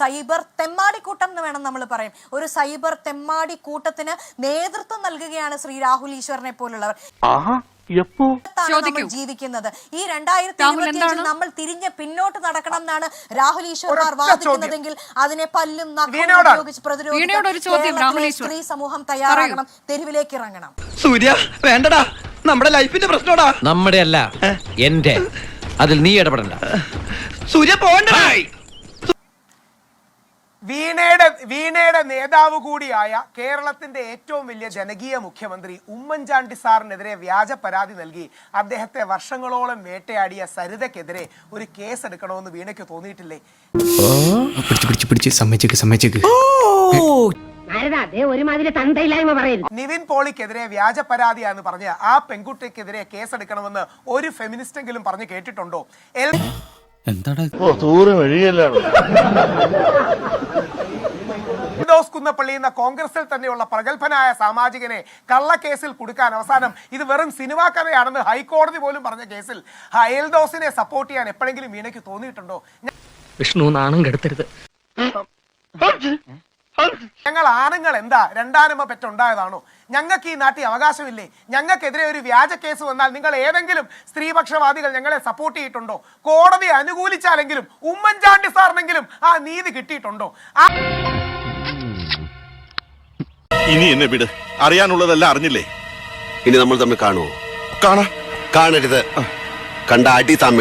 Cyber തെമ്മാടിക്കൂട്ടം എന്ന് വേണം നമ്മൾ പറയും ഒരു സൈബർ തെമ്മാടി കൂട്ടത്തിന് നേതൃത്വം നൽകുകയാണ് ശ്രീ രാഹുൽ ഈശ്വരനെ പോലുള്ളവർ. ജീവിക്കുന്നത്? ഈ രണ്ടായിരത്തി ഇരുപത്തിയഞ്ചിൽ നമ്മൾ തിരിഞ്ഞ് പിന്നോട്ട് നടക്കണം എന്നാണ് രാഹുൽ ഈശ്വർമാർ വാദിക്കുന്നതെങ്കിൽ അതിനെ പല്ലും നഖവും. ഉപയോഗിച്ച് പ്രതിരോധിക്കാൻ വീണയോട് ഒരു ചോദ്യം, രാഹുൽ ഈശ്വർ. സ്ത്രീ സമൂഹം തയ്യാറാകണം തെരുവിലേക്ക് ഇറങ്ങണം. സൂര്യ വേണ്ടടാ. നമ്മുടെ ലൈഫിന്റെ പ്രശ്നോടാ നമ്മുടെ അല്ല എന്റെ അതിൽ നീ ഇടപെടണ്ട. സൂര്യ പോണ്ടടാ. വീണയുടെ നേതാവ് കൂടിയായ കേരളത്തിന്റെ ഏറ്റവും വലിയ ജനകീയ മുഖ്യമന്ത്രി ഉമ്മൻചാണ്ടി സാറിനെതിരെ വ്യാജ പരാതി നൽകി. അദ്ദേഹത്തെ വർഷങ്ങളോളം വേട്ടയാടിയ സരിതയ്ക്കെതിരെ ഒരു കേസ് എടുക്കണമെന്ന് വീണയ്ക്ക് തോന്നിയിട്ടില്ലേ? നിവിൻ പോളിക്കെതിരെ വ്യാജ പരാതിയാന്ന് പറഞ്ഞ് ആ പെൺകുട്ടിക്കെതിരെ കേസെടുക്കണമെന്ന് ഒരു ഫെമിനിസ്റ്റെങ്കിലും പറഞ്ഞു കേട്ടിട്ടുണ്ടോ? എൽ ഫിറോസ് കുന്നപ്പള്ളി എന്ന കോൺഗ്രസിൽ തന്നെയുള്ള പ്രഗത്ഭനായ സാമാജികനെ കള്ളക്കേസിൽ കൊടുക്കാൻ അവസാനം ഇത് വെറും സിനിമാ കഥയാണെന്ന് ഹൈക്കോടതി പോലും പറഞ്ഞ കേസിൽ അയൽദോസിനെ സപ്പോർട്ട് ചെയ്യാൻ എപ്പോഴെങ്കിലും വീണയ്ക്ക് തോന്നിയിട്ടുണ്ടോ? വിഷ്ണു നാണം കെടുത്തരുത്. ഞങ്ങൾ ആണുങ്ങൾ എന്താ രണ്ടാനമ്മ പെറ്റുണ്ടായതാണോ? ഞങ്ങൾക്ക് ഈ നാട്ടിൽ അവകാശമില്ലേ? ഞങ്ങൾക്കെതിരെ ഒരു വ്യാജ കേസ് വന്നാൽ നിങ്ങൾ ഏതെങ്കിലും സ്ത്രീപക്ഷവാദികൾ ഞങ്ങളെ സപ്പോർട്ട് ചെയ്തിട്ടുണ്ടോ? കോടതി അനുകൂലിച്ചാലെങ്കിലും ഉമ്മൻചാണ്ടി സാറിനെങ്കിലും ആ നീതി കിട്ടിയിട്ടുണ്ടോ? ആ ഇനി എന്നെ വിട്. അറിയാനുള്ളതെല്ലാം അറിഞ്ഞില്ലേ? ഇനി നമ്മൾ തമ്മിൽ കാണുമോ കാണാ. കാണരുത്. കണ്ട അടി താൻ